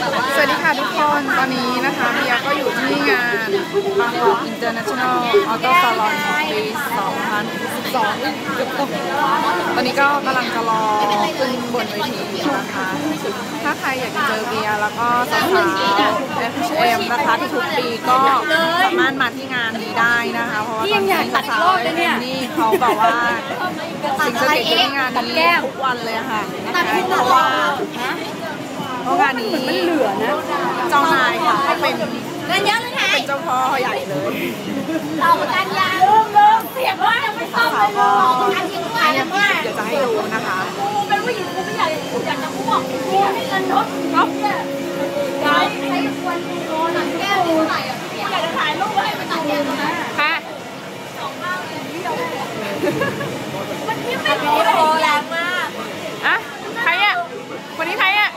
สวัสดีค่ะทุกคน ตอนนี้นะคะเบียก็อยู่ที่งานบางกอก International Auto Salon ปี2012เกือบตกตอนนี้ก็กำลังจะรอขึ้นบนเวทีนะคะ ถ้าใครอยากจะเจอเบียแล้วก็สาวๆ FHM นะคะที่ทุกปีก็สามารถมาที่งานนี้ได้นะคะ เพราะว่าตอนนี้สาวๆนี่เขาแบบว่าสิ่งจะติดที่งานนี้ทุกวันเลยค่ะนะคะเพราะว่า เพราะงานนี้มันเหลือนะเจ้านายค่ะให้เป็นเงินเยอะเลยไงเป็นเจ้าพ่อใหญ่เลยเรากันยาเริ่มเริ่มเสียบว่ายังไม่เข้าเลยลูกอันนี้มาเนี่เนี่ยยเดี๋ยวจะให้ดูนะคะกูเป็นผู้หญิงกูไม่อยากกูอยากจะม่วงกูให้เงินทดก๊อฟเนี่ยใช้ใช้ควรโดนหนังแก้วเท่าไหร่อะอยากจะถ่ายรูปให้มันตัดแก้วนะค่ะมันยิ้มไม่รู้เลยแรงมาก อะใครอะคนนี้ใครอะ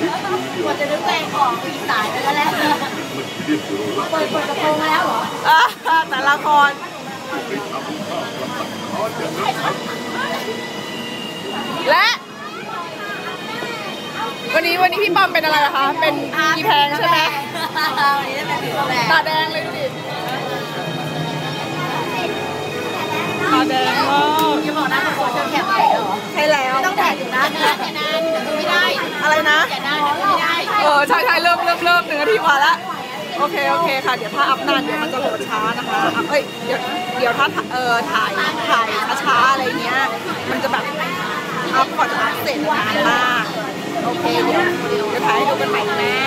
กว่าจะนึกแรงออกปีสายไปแล้วแล้วเปิดเปิดกระโปรงมาแล้วเหรอแต่ละคนและ วันนี้วันนี้พี่ปอมเป็นอะไรอะคะ เป็นอีแพงใช่ไหมวันนี้ได้เป็นผีแรงตาแดงเลยดูดิตาแดงมากจะบอกนะขอเชิญแขกไปเหรอใช่แล้วต้องแขกอยู่นะ อใช่ใช่เริ่มเริ่มเริ่มหนึ่งนาทีกว่าละโอเคโอเคค่ะ เดี๋ยวถ้าอัพนานเดี๋ยวมันจะโหลดช้านะคะอะเอ้ยเดี๋ยวเดี๋ยวถ้าเออถ่ายถ่ายช้าๆอะไรเนี้ยมันจะแบบอัพก่อนจะอัพเสร็จนานมากโอเคเดี๋ยวเดี๋ยวถ่ายให้ดูกันใหม่แม่